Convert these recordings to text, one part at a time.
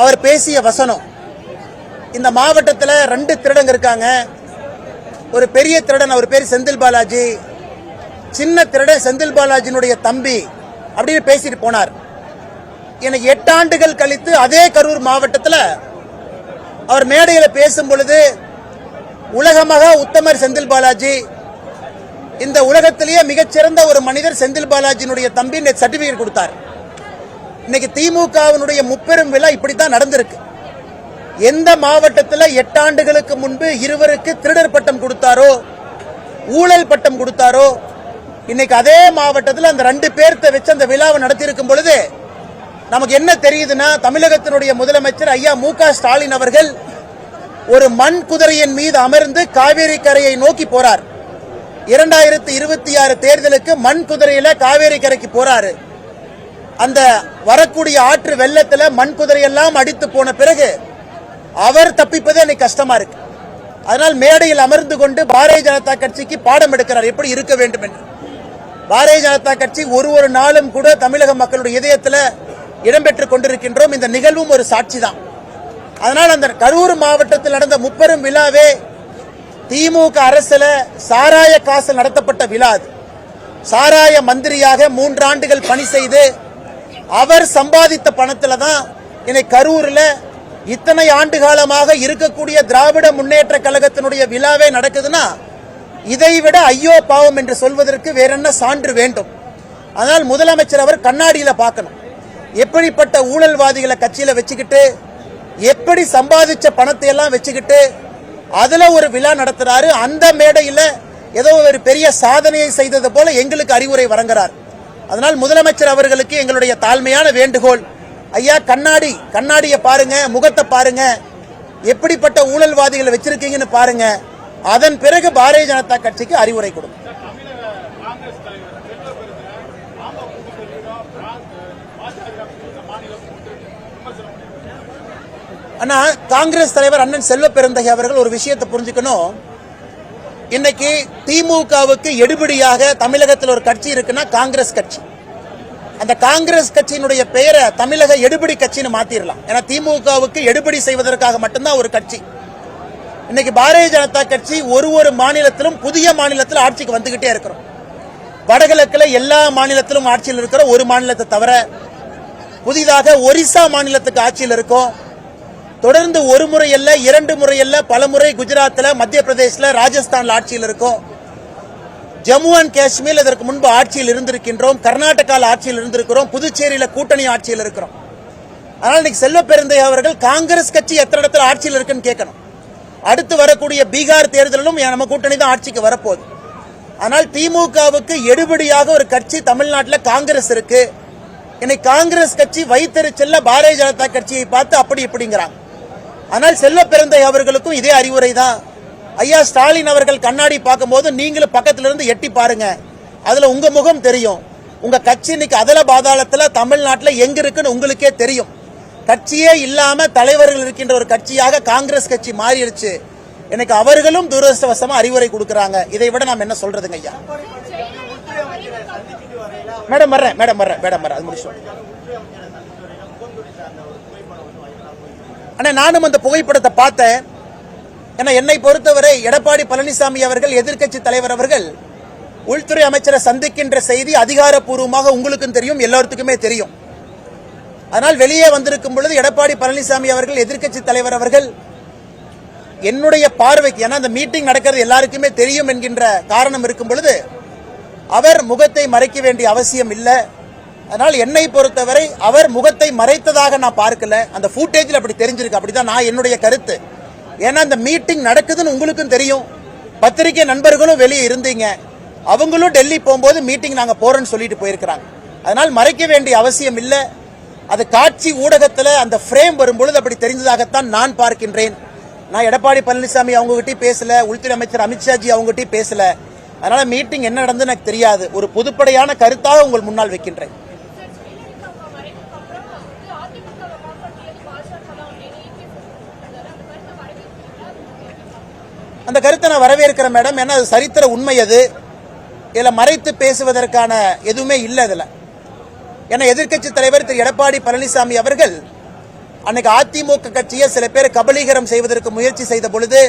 அவர் பேசிய வசனம். இந்த மாவட்டத்தில் ரெண்டு திருடங்க இருக்காங்க. ஒரு பெரிய திருடன் அவர் பேர் செந்தில் பாலாஜி. சின்ன திருடன் செந்தில் பாலாஜினுடைய தம்பி அப்படின்னு பேசிட்டு போனார். எனக்கு எட்டாண்டுகள் கழித்து அதே கரூர் மாவட்டத்தில் அவர் மேடையில் பேசும் பொழுது உலகமாக உத்தமர் செந்தில் பாலாஜி இந்த உலகத்திலேயே மிகச்சிறந்த ஒரு மனிதர் செந்தில் பாலாஜியினுடைய தம்பி சர்டிபிகேட் கொடுத்தார். இன்னைக்கு திமுகவினுடைய முப்பெரும் விழா இப்படித்தான் நடந்திருக்கு. எந்த மாவட்டத்தில் எட்டாண்டுகளுக்கு முன்பு இருவருக்கு திருடர் பட்டம் கொடுத்தாரோ ஊழல் பட்டம் கொடுத்தாரோ இன்னைக்கு அதே மாவட்டத்தில் அந்த ரெண்டு பேர்த்த வச்சு அந்த விழாவை நடத்தியிருக்கும் பொழுது நமக்கு என்ன தெரியுதுன்னா தமிழகத்தினுடைய முதலமைச்சர் ஐயா மு ஸ்டாலின் அவர்கள் ஒரு மண் குதிரையின் மீது அமர்ந்து காவேரி கரையை நோக்கி போறார். இரண்டாயிரத்தி இருபத்தி ஆறு தேர்தலுக்கு மண் குதிரையில காவேரி கரைக்கு போறாரு. அந்த வரக்கூடிய ஆற்று வெள்ளத்துல மண் குதிரையெல்லாம் அடித்து போன பிறகு அவர் தப்பிப்பதே எனக்கு கஷ்டமா இருக்கு. அதனால் மேடையில் அமர்ந்து கொண்டு பாரதிய ஜனதா கட்சிக்கு பாடம் எடுக்கிறார். எப்படி இருக்க வேண்டும் என்று. பாரதிய ஜனதா கட்சி ஒரு ஒரு நாளும் கூட தமிழக மக்களுடைய இதயத்தில் இடம்பெற்றுக் கொண்டிருக்கின்றோம். இந்த நிகழ்வும் ஒரு சாட்சி தான் அதனால் அந்த கரூர் மாவட்டத்தில் நடந்த முப்பெரும் விழாவே திமுக அரசுல சாராய காசு நடத்தப்பட்ட விழா அது. சாராய மந்திரியாக மூன்று ஆண்டுகள் பணி செய்து அவர் சம்பாதித்த பணத்தில் தான் இன்னை கரூரில் இத்தனை ஆண்டு காலமாக இருக்கக்கூடிய திராவிட முன்னேற்ற கழகத்தினுடைய விழாவே நடக்குதுன்னா இதைவிட ஐயோ பாவம் என்று சொல்வதற்கு வேற என்ன சான்று வேண்டும். அதனால் முதலமைச்சர் அவர் கண்ணாடியில் பார்க்கணும். எப்படிப்பட்ட ஊழல்வாதிகளை கட்சியில் வச்சுக்கிட்டு எப்படி சம்பாதிச்ச பணத்தை எல்லாம் வச்சுக்கிட்டு அதுல ஒரு விழா நடத்துறாரு. அந்த மேடையில் ஏதோ ஒரு பெரிய சாதனையை செய்தது போல எங்களுக்கு அறிவுரை வழங்குறார். அதனால் முதலமைச்சர் அவர்களுக்கு எங்களுடைய தாழ்மையான வேண்டுகோள். ஐயா கண்ணாடி கண்ணாடியை பாருங்க முகத்தை பாருங்க. எப்படிப்பட்ட ஊழல்வாதிகளை வச்சிருக்கீங்கன்னு பாருங்க. அதன் பிறகு பாரதிய ஜனதா கட்சிக்கு அறிவுரை கொடுக்கும் ஆனா காங்கிரஸ் தலைவர் அண்ணன் செல்வ பெருந்தகை அவர்கள் ஒரு விஷயத்தை புரிஞ்சுக்கணும். இன்னைக்கு திமுகவுக்கு எடுபடியாக தமிழகத்தில் ஒரு கட்சி இருக்குன்னா காங்கிரஸ் கட்சி. அந்த காங்கிரஸ் கட்சியினுடைய பெயரை தமிழக எடுபடி கட்சின்னு மாத்திரலாம். ஏன்னா திமுகவுக்கு எடுபடி செய்வதற்காக மட்டும்தான் ஒரு கட்சி. இன்னைக்கு பாரதிய ஜனதா கட்சி ஒரு ஒரு மாநிலத்திலும் புதிய மாநிலத்தில் ஆட்சிக்கு வந்துகிட்டே இருக்கிறோம். வடகிழக்கில் எல்லா மாநிலத்திலும் ஆட்சியில் இருக்கிற ஒரு மாநிலத்தை தவிர புதிதாக ஒரிசா மாநிலத்துக்கு ஆட்சியில் இருக்கும். தொடர்ந்து ஒரு முறை அல்ல இரண்டு முறை அல்ல பல முறை குஜராத்தில் மத்திய பிரதேசில் ராஜஸ்தான் ஆட்சியில் இருக்கும். ஜம்மு அண்ட் காஷ்மீர் இதற்கு முன்பு ஆட்சியில் இருந்திருக்கின்றோம். கர்நாடகாவில் ஆட்சியில் இருந்திருக்கிறோம். புதுச்சேரியில் கூட்டணி ஆட்சியில் இருக்கிறோம். அதனால் இன்னைக்கு செல்வ பெருந்தை அவர்கள் காங்கிரஸ் கட்சி எத்தனை இடத்துல ஆட்சியில் இருக்குன்னு கேட்கணும். அடுத்து வரக்கூடிய பீகார் தேர்தலிலும் நம்ம கூட்டணி தான் ஆட்சிக்கு வரப்போகுது. ஆனால் திமுகவுக்கு எடுபடியாக ஒரு கட்சி தமிழ்நாட்டில் காங்கிரஸ் இருக்கு. இன்னைக்கு காங்கிரஸ் கட்சி வைத்தறிச்சல்ல பாரதிய ஜனதா கட்சியை பார்த்து அப்படி இப்படிங்கிறாங்க. ஆனால் செல்வ பெருந்தை அவர்களுக்கும் இதே அறிவுரை தான் ஐயா ஸ்டாலின் அவர்கள் கண்ணாடி பார்க்கும்போது நீங்களும் பக்கத்துல இருந்து எட்டி பாருங்க. அதுல உங்க முகம் தெரியும். உங்க கட்சி இன்னைக்கு அதல பாதாளத்துல தமிழ்நாட்டுல எங்க இருக்குன்னு உங்களுக்கே தெரியும். கட்சியே இல்லாம தலைவர்கள் இருக்கின்ற ஒரு கட்சியாக காங்கிரஸ் கட்சி மாறிடுச்சு. எனக்கு அவர்களும் துரதிருஷ்டவசமா அறிவுரை கொடுக்கறாங்க. இதை விட நாம் என்ன சொல்றதுங்க ஐயா? மேடம் வர்றேன் மேடம் வர்றேன் மேடம் வர்றேன் அது முடிச்சு அண்ணா நானும் அந்த புகைப்படத்தை பார்த்தேன். ஏன்னா என்னை பொறுத்தவரை எடப்பாடி பழனிசாமி அவர்கள் எதிர்க்கட்சி தலைவர் அவர்கள் உள்துறை அமைச்சரை சந்திக்கின்ற செய்தி அதிகாரப்பூர்வமாக உங்களுக்கும் தெரியும் எல்லாத்துக்குமே தெரியும். அதனால் வெளியே வந்திருக்கும் பொழுது எடப்பாடி பழனிசாமி அவர்கள் எதிர்க்கட்சி தலைவர் அவர்கள் என்னுடைய பார்வைக்கு ஏன்னா அந்த மீட்டிங் நடக்கிறது எல்லாருக்குமே தெரியும் என்கின்ற காரணம் இருக்கும் பொழுது அவர் முகத்தை மறைக்க வேண்டிய அவசியம் இல்லை. அதனால் என்னை பொறுத்தவரை அவர் முகத்தை மறைத்ததாக நான் பார்க்கல. அந்த ஃபூட்டேஜில் அப்படி தெரிஞ்சிருக்கு. அப்படிதான் நான் என்னுடைய கருத்து. ஏன்னா அந்த மீட்டிங் நடக்குதுன்னு உங்களுக்கும் தெரியும். பத்திரிகை நண்பர்களும் வெளியே இருந்தீங்க. அவங்களும் டெல்லி போகும்போது மீட்டிங் நாங்கள் போகிறோன்னு சொல்லிட்டு போயிருக்கிறாங்க. அதனால் மறைக்க வேண்டிய அவசியம் இல்லை. அது காட்சி ஊடகத்தில் அந்த ஃப்ரேம் வரும்பொழுது அப்படி தெரிந்ததாகத்தான் நான் பார்க்கின்றேன். நான் எடப்பாடி பழனிசாமி அவங்ககிட்டயும் பேசல. உள்துறை அமைச்சர் அமித்ஷாஜி அவங்ககிட்டயும் பேசல. அதனால மீட்டிங் என்ன நடந்து எனக்கு தெரியாது. ஒரு பொதுப்படையான கருத்தாக உங்கள் முன்னால் வைக்கின்றேன். அந்த கருத்தை நான் வரவேற்கிறேன் மேடம் ஏன்னா அது சரித்திர உண்மை அது. இதில் மறைத்து பேசுவதற்கான எதுவுமே இல்லை இதில் ஏன்னா எதிர்க்கட்சி தலைவர் திரு. எடப்பாடி பழனிசாமி அவர்கள் அன்னைக்கு அதிமுக கட்சியை சில பேர் கபலீகரம் செய்வதற்கு முயற்சி செய்த பொழுது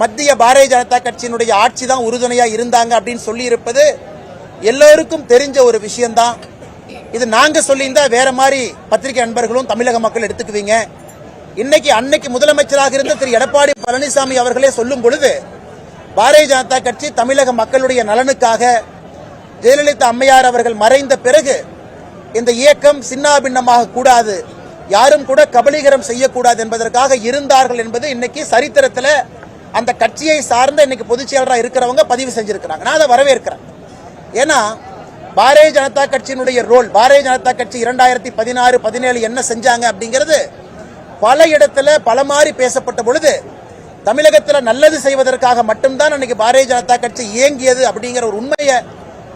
மத்திய பாரதிய ஜனதா கட்சியினுடைய ஆட்சி தான் உறுதுணையாக இருந்தாங்க அப்படின்னு சொல்லியிருப்பது எல்லோருக்கும் தெரிஞ்ச ஒரு விஷயம்தான். இது நாங்கள் சொல்லியிருந்தால் வேற மாதிரி பத்திரிகை நண்பர்களும் தமிழக மக்கள் எடுத்துக்குவீங்க. இன்னைக்கு அன்னைக்கு முதலமைச்சராக இருந்த திரு எடப்பாடி பழனிசாமி அவர்களே சொல்லும் பொழுது பாரதிய ஜனதா கட்சி தமிழக மக்களுடைய நலனுக்காக ஜெயலலிதா அம்மையார் அவர்கள் மறைந்த பிறகு இந்த இயக்கம் சின்னாபின்னமாக கூடாது யாரும் கூட கபலீகரம் செய்யக்கூடாது என்பதற்காக இருந்தார்கள் என்பது இன்னைக்கு சரித்திரத்தில் அந்த கட்சியை சார்ந்த இன்னைக்கு பொதுச் செயலராக இருக்கிறவங்க பதிவு செஞ்சிருக்கிறாங்க. நான் அதை வரவேற்கிறேன். ஏன்னா பாரதிய ஜனதா கட்சியினுடைய ரோல் பாரதிய ஜனதா கட்சி இரண்டாயிரத்தி பதினாறு பதினேழு என்ன செஞ்சாங்க அப்படிங்கிறது பல இடத்துல பல மாதிரி பேசப்பட்ட பொழுது தமிழகத்தில் நல்லது செய்வதற்காக மட்டும்தான் அன்னைக்கு பாரதிய ஜனதா கட்சி இயங்கியது அப்படிங்கிற ஒரு உண்மையை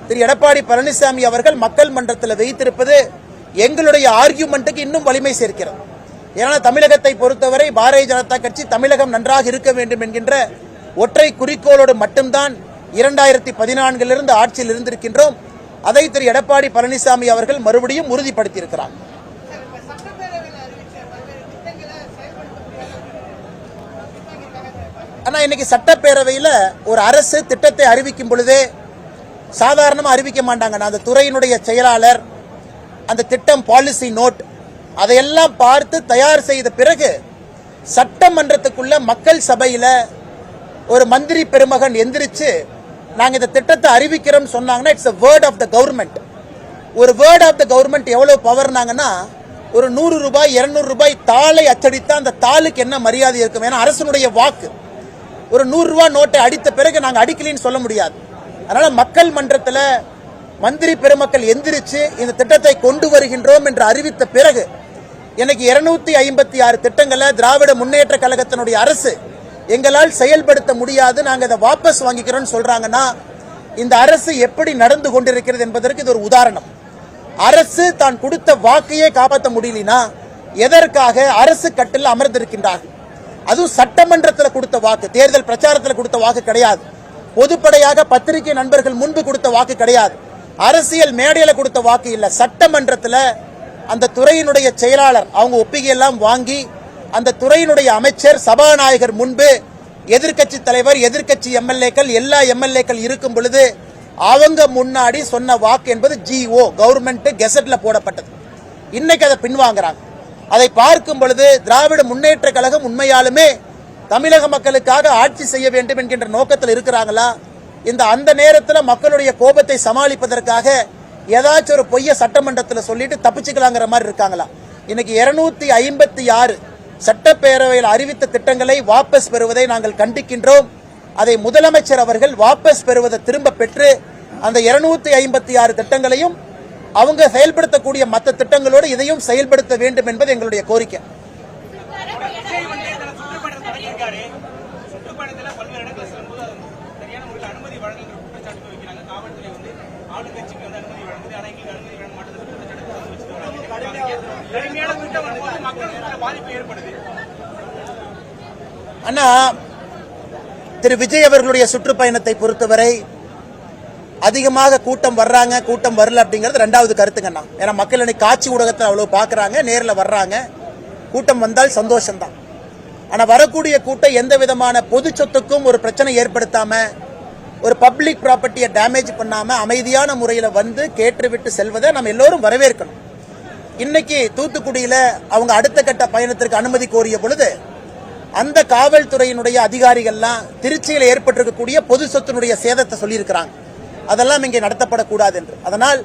திரு எடப்பாடி பழனிசாமி அவர்கள் மக்கள் மன்றத்தில் வைத்திருப்பது எங்களுடைய ஆர்கியூமெண்ட்டுக்கு இன்னும் வலிமை சேர்க்கிறது. ஏன்னா தமிழகத்தை பொறுத்தவரை பாரதிய ஜனதா கட்சி தமிழகம் நன்றாக இருக்க வேண்டும் என்கின்ற ஒற்றை குறிக்கோளோடு மட்டும்தான் இரண்டாயிரத்தி பதினான்கிலிருந்து ஆட்சியில் இருந்திருக்கின்றோம். அதை திரு எடப்பாடி பழனிசாமி அவர்கள் மறுபடியும் உறுதிப்படுத்தியிருக்கிறார். ஆனால் இன்னைக்கு சட்டப்பேரவையில் ஒரு அரசு திட்டத்தை அறிவிக்கும் பொழுதே சாதாரணமாக அறிவிக்க மாட்டாங்க. நான் அந்த துறையினுடைய செயலாளர் அந்த திட்டம் பாலிசி நோட் அதையெல்லாம் பார்த்து தயார் செய்த பிறகு சட்டமன்றத்துக்குள்ள மக்கள் சபையில் ஒரு மந்திரி பெருமகன் எந்திரிச்சு நாங்கள் இந்த திட்டத்தை அறிவிக்கிறோம் சொன்னாங்கன்னா it's word of the government ஒரு வேர்ட் ஆஃப் த கவர்மெண்ட் எவ்வளோ பவர்னாங்கன்னா ஒரு நூறு ரூபாய் இரநூறு ரூபாய் தாளை அச்சடித்தா அந்த தாளுக்கு என்ன மரியாதை இருக்கும்? ஏன்னா அரசனுடைய வாக்கு. ஒரு நூறுரூவா நோட்டை அடித்த பிறகு நாங்கள் அடிக்கலின்னு சொல்ல முடியாது. அதனால் மக்கள் மன்றத்தில் மந்திரி பெருமக்கள் எந்திரிச்சு இந்த திட்டத்தை கொண்டு வருகின்றோம் என்று அறிவித்த பிறகு எனக்கு இருநூத்தி ஐம்பத்தி ஆறு திட்டங்களை திராவிட முன்னேற்ற கழகத்தினுடைய அரசு எங்களால் செயல்படுத்த முடியாது நாங்கள் இதை வாபஸ் வாங்கிக்கிறோம்னு சொல்றாங்கன்னா இந்த அரசு எப்படி நடந்து கொண்டிருக்கிறது என்பதற்கு இது ஒரு உதாரணம். அரசு தான் கொடுத்த வாக்கையே காப்பாற்ற முடியலனா எதற்காக அரசு கட்டில் அமர்ந்திருக்கின்றார்கள்? அதுவும் சட்டமன்றத்தில் கொடுத்த வாக்கு தேர்தல் பிரச்சாரத்தில் கொடுத்த வாக்கு கிடையாது. பொதுப்படையாக பத்திரிகை நண்பர்கள் முன்பு கொடுத்த வாக்கு கிடையாது. அரசியல் மேடையில் கொடுத்த வாக்கு இல்லை. சட்டமன்றத்தில் அந்த துறையினுடைய செயலாளர் அவங்க ஒப்பிகையெல்லாம் வாங்கி அந்த துறையினுடைய அமைச்சர் சபாநாயகர் முன்பு எதிர்க்கட்சி தலைவர் எதிர்க்கட்சி எம்எல்ஏக்கள் எல்லா எம்எல்ஏக்கள் இருக்கும் பொழுது அவங்க முன்னாடி சொன்ன வாக்கு என்பது ஜிஓ கவர்மெண்ட் கெசட்ல போடப்பட்டது. இன்னைக்கு அதை பின்வாங்குறாங்க. அதை பார்க்கும் பொழுது திராவிட முன்னேற்ற கழகம் உண்மையாலுமே தமிழக மக்களுக்காக ஆட்சி செய்ய வேண்டும் என்கின்ற நோக்கத்தில் இருக்கிறாங்களா? இந்த அந்த நேரத்தில் மக்களுடைய கோபத்தை சமாளிப்பதற்காக ஏதாச்சும் ஒரு பொய்ய சட்டமன்றத்தில் சொல்லிட்டு தப்பிச்சுக்கலாங்கிற மாதிரி இருக்காங்களா? இன்னைக்கு இருநூத்தி ஐம்பத்தி ஆறு சட்டப்பேரவையில் அறிவித்த திட்டங்களை வாபஸ் பெறுவதை நாங்கள் கண்டிக்கின்றோம். அதை முதலமைச்சர் அவர்கள் வாபஸ் பெறுவதை திரும்ப பெற்று அந்த இருநூத்தி ஐம்பத்தி ஆறு திட்டங்களையும் அவங்க செயல்படுத்தக்கூடிய மற்ற திட்டங்களோடு இதையும் செயல்படுத்த வேண்டும் என்பது எங்களுடைய கோரிக்கை. அண்ணா திரு விஜய் அவர்களுடைய சுற்றுப்பயணத்தை பொறுத்தவரை அதிகமாக கூட்டம் வர்றாங்க கூட்டம் வரல அப்படிங்கிறது ரெண்டாவது கருத்துங்கண்ணா ஏன்னா மக்கள் இன்னைக்கு காட்சி ஊடகத்தில் அவ்வளவு பார்க்குறாங்க நேரில் வர்றாங்க. கூட்டம் வந்தால் சந்தோஷம்தான். ஆனா வரக்கூடிய கூட்டம் எந்த விதமான பொது சொத்துக்கும் ஒரு பிரச்சனை ஏற்படுத்தாம ஒரு பப்ளிக் ப்ராப்பர்ட்டியை டேமேஜ் பண்ணாம அமைதியான முறையில் வந்து கேட்டுவிட்டு செல்வதை நம்ம எல்லோரும் வரவேற்கணும். இன்னைக்கு தூத்துக்குடியில அவங்க அடுத்த கட்ட பயணத்திற்கு அனுமதி கோரிய பொழுது அந்த காவல்துறையினுடைய அதிகாரிகள்லாம் திருச்சியில் ஏற்பட்டிருக்கக்கூடிய பொது சொத்தினுடைய சேதத்தை சொல்லியிருக்கிறாங்க. அதெல்லாம் இங்கே நடத்தப்படக்கூடாது என்று. அதனால்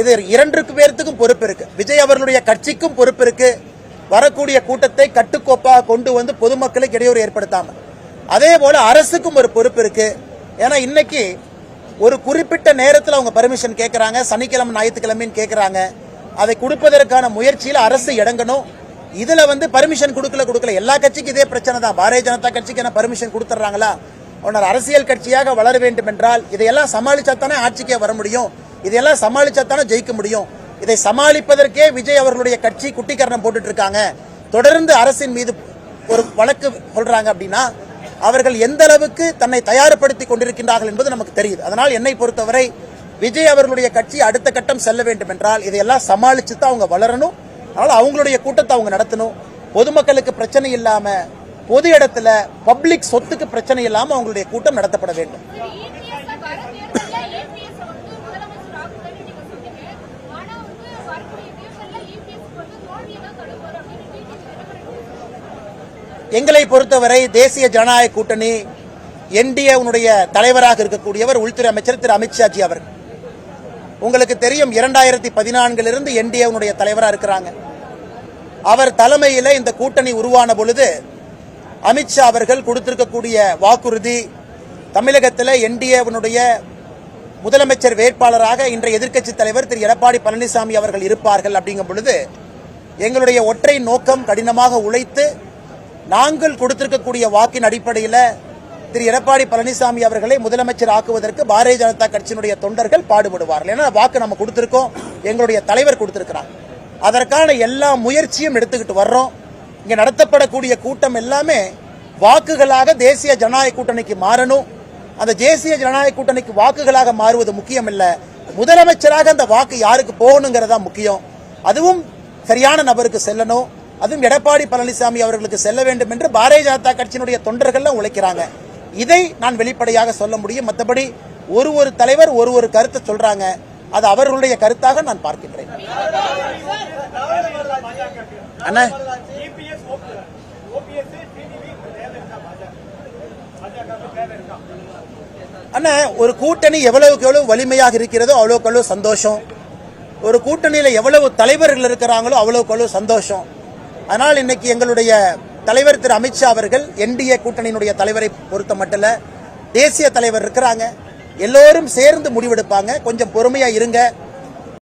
இது இரண்டுக்கு பேர்த்துக்கும் பொறுப்பு இருக்கு. விஜய் அவர்களுடைய கட்சிக்கும் பொறுப்பு இருக்கு. வரக்கூடிய கூட்டத்தை கட்டுக்கோப்பாக கொண்டு வந்து பொதுமக்களுக்கு இடையூறு ஏற்படுத்தாம அதே போல அரசுக்கும் ஒரு பொறுப்பு இருக்கு. ஏன்னா இன்னைக்கு ஒரு குறிப்பிட்ட நேரத்தில் அவங்க பர்மிஷன் கேட்கறாங்க சனிக்கிழமை ஞாயிற்றுக்கிழமைன்னு கேட்கறாங்க அதை கொடுப்பதற்கான முயற்சியில் அரசு இடங்கணும் இதுல வந்து பர்மிஷன் கொடுக்கல கொடுக்கல. எல்லா கட்சிக்கும் இதே பிரச்சனை தான் பாரதிய ஜனதா கட்சிக்கு என்ன பர்மிஷன் கொடுத்துட்றாங்களா? உன்னர் அரசியல் கட்சியாக வளர வேண்டும் என்றால் இதையெல்லாம் சமாளிச்சா தானே ஆட்சிக்கே வர முடியும். இதையெல்லாம் சமாளிச்சா தானே ஜெயிக்க முடியும். இதை சமாளிப்பதற்கே விஜய் அவர்களுடைய கட்சி குட்டிக்கரணம் போட்டுட்டு இருக்காங்க தொடர்ந்து அரசின் மீது ஒரு வழக்கு சொல்றாங்க அப்படின்னா அவர்கள் எந்த அளவுக்கு தன்னை தயார்படுத்தி கொண்டிருக்கின்றார்கள் என்பது நமக்கு தெரியுது. அதனால் என்னை பொறுத்தவரை விஜய் அவர்களுடைய கட்சி அடுத்த கட்டம் செல்ல வேண்டும் என்றால் இதையெல்லாம் சமாளிச்சு தான் அவங்க வளரணும். அதனால் அவங்களுடைய கூட்டத்தை அவங்க நடத்தணும். பொதுமக்களுக்கு பிரச்சனை இல்லாமல் பொது இடத்துல பப்ளிக் சொத்துக்கு பிரச்சனை இல்லாம அவங்களுடைய கூட்டம் நடத்தப்பட வேண்டும். டிடிவி தினகரன் சொல்றாரு. எங்களை பொறுத்தவரை தேசிய ஜனநாயக கூட்டணி என்டிஏனுடைய தலைவராக இருக்கக்கூடியவர் உள்துறை அமைச்சர் திரு அமித்ஷாஜி அவர்கள். உங்களுக்கு தெரியும் இரண்டாயிரத்தி பதினான்கிலிருந்து என்டிஏனுடைய தலைவராக இருக்கிறாங்க. அவர் தலைமையில் இந்த கூட்டணி உருவான பொழுது அமித்ஷா அவர்கள் கொடுத்திருக்கக்கூடிய வாக்குறுதி தமிழகத்தில் என்டிஏவனுடைய முதலமைச்சர் வேட்பாளராக இன்றைய எதிர்க்கட்சி தலைவர் திரு எடப்பாடி பழனிசாமி அவர்கள் இருப்பார்கள் அப்படிங்கும் பொழுது எங்களுடைய ஒற்றை நோக்கம் கடினமாக உழைத்து நாங்கள் கொடுத்திருக்கக்கூடிய வாக்கின் அடிப்படையில் திரு எடப்பாடி பழனிசாமி அவர்களை முதலமைச்சர் ஆக்குவதற்கு பாரதிய ஜனதா கட்சியினுடைய தொண்டர்கள் பாடுபடுவார்கள். ஏன்னா வாக்கு நம்ம கொடுத்திருக்கோம் எங்களுடைய தலைவர் கொடுத்திருக்கிறார். அதற்கான எல்லா முயற்சியும் எடுத்துக்கிட்டு வர்றோம். இங்கே நடத்தப்படக்கூடிய கூட்டம் எல்லாமே வாக்குகளாக தேசிய ஜனநாயக கூட்டணிக்கு மாறணும். அந்த தேசிய ஜனநாயக கூட்டணிக்கு வாக்குகளாக மாறுவது முக்கியம் இல்லை முதலமைச்சராக அந்த வாக்கு யாருக்கு போகணுங்கிறதா முக்கியம். அதுவும் சரியான நபருக்கு செல்லணும். அதுவும் எடப்பாடி பழனிசாமி அவர்களுக்கு செல்ல வேண்டும் என்று பாரதிய ஜனதா கட்சியினுடைய தொண்டர்கள்லாம் உழைக்கிறாங்க. இதை நான் வெளிப்படையாக சொல்ல முடியும். மற்றபடி ஒரு ஒரு தலைவர் ஒரு ஒரு கருத்தை சொல்றாங்க. அது அவர்களுடைய கருத்தாக நான் பார்க்கின்றேன். அண்ணா. அண்ணா ஒரு கூட்டணி எவ்வளவுக்கு எவ்வளவு வலிமையாக இருக்கிறதோ அவ்வளவுக்கு அவ்வளவு சந்தோஷம். ஒரு கூட்டணியில எவ்வளவு தலைவர்கள் இருக்கிறாங்களோ அவ்வளவுக்கு அவ்வளவு சந்தோஷம். அதனால் இன்னைக்கு எங்களுடைய தலைவர் திரு. அமித்ஷா அவர்கள் என்டிஏ கூட்டணியினுடைய தலைவரை பொறுத்த மட்டும் தேசிய தலைவர் இருக்கிறாங்க. எல்லோரும் சேர்ந்து முடிவெடுப்பாங்க. கொஞ்சம் பொறுமையா இருங்க.